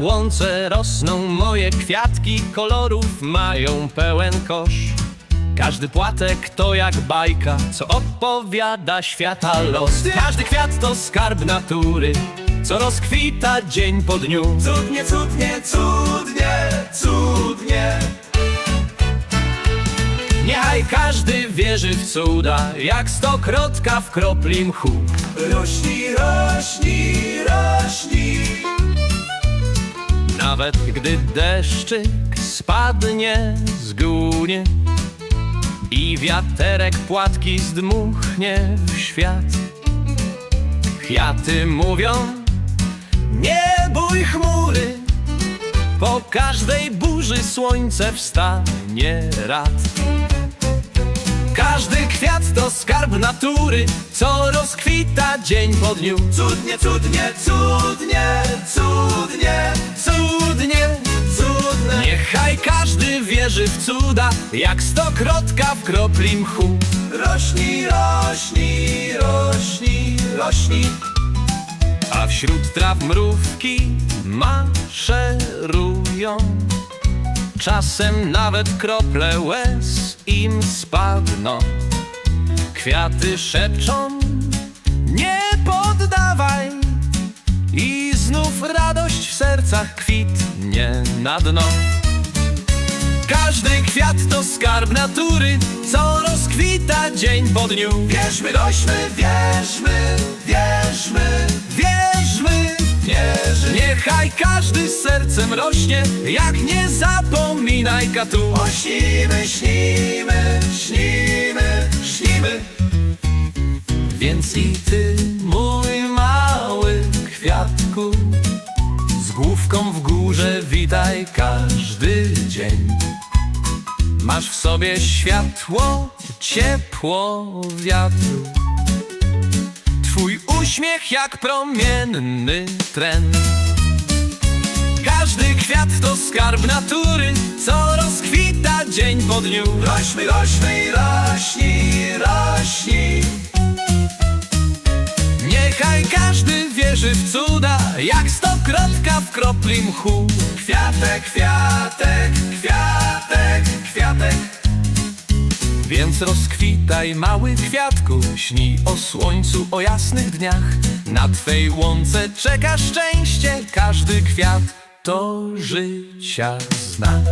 łące rosną moje kwiatki, kolorów mają pełen kosz. Każdy płatek to jak bajka, co opowiada świata los. Każdy kwiat to skarb natury, co rozkwita dzień po dniu. Cudnie, cudnie, cudnie, cudnie Niechaj każdy wierzy w cuda, jak stokrotka w kropli mchu. Rośnij, rośnij, rośnij Nawet gdy deszczyk spadnie z góry i wiaterek płatki zdmuchnie w świat. Kwiaty mówią, nie bój chmury, po każdej burzy słońce wstanie rad. Każdy kwiat to skarb natury, co rozkwita dzień po dniu. Cudnie, cudnie, cudnie, cudnie Niechaj każdy wierzy w cuda, jak stokrotka w kropli mchu. Rośnij, rośnij, rośnij, rośnij A wśród traw mrówki maszerują. Czasem nawet krople łez im spadną. Kwiaty szepczą, nie poddawaj. I znów radość w sercach kwitnie na dno. Każdy kwiat to skarb natury, co rozkwita dzień po dniu. Wierzmy, rośmy, wierzmy, wierzmy, Wierzmy, wierzmy niechaj każdy sercem rośnie, jak nie zapominaj katu. O, śnimy, śnimy, śnimy, śnimy Więc i ty, mój mały kwiatku, z główką w górze witaj każdy dzień. Masz w sobie światło, ciepło wiatru. Twój uśmiech jak promienny tren. Każdy kwiat to skarb natury, co rozkwita dzień po dniu. Rośmy, rośmy, rośnij, rośnij Niechaj każdy wierzy w cuda, jak stokrotka w kropli mchu. Kwiatek, kwiatek, Więc rozkwitaj mały kwiatku, śnij o słońcu, o jasnych dniach. Na twej łące czeka szczęście, każdy kwiat to życia znak.